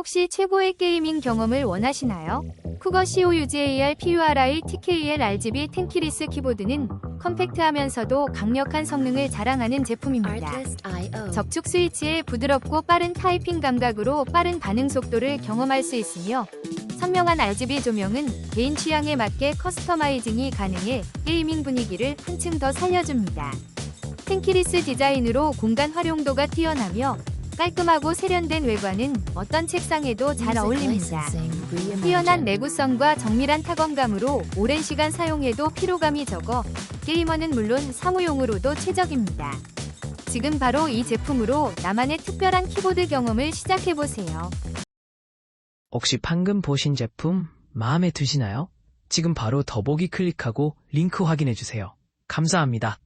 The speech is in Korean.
혹시 최고의 게이밍 경험을 원하시나요? 쿠거 COUGAR PURI TKL RGB 텐키리스 키보드는 컴팩트하면서도 강력한 성능을 자랑하는 제품입니다. 적축 스위치의 부드럽고 빠른 타이핑 감각으로 빠른 반응 속도를 경험할 수 있으며 선명한 RGB 조명은 개인 취향에 맞게 커스터마이징이 가능해 게이밍 분위기를 한층 더 살려줍니다. 텐키리스 디자인으로 공간 활용도가 뛰어나며 깔끔하고 세련된 외관은 어떤 책상에도 잘 어울립니다. 뛰어난 내구성과 정밀한 타건감으로 오랜 시간 사용해도 피로감이 적어 게이머는 물론 사무용으로도 최적입니다. 지금 바로 이 제품으로 나만의 특별한 키보드 경험을 시작해보세요. 혹시 방금 보신 제품 마음에 드시나요? 지금 바로 더보기 클릭하고 링크 확인해주세요. 감사합니다.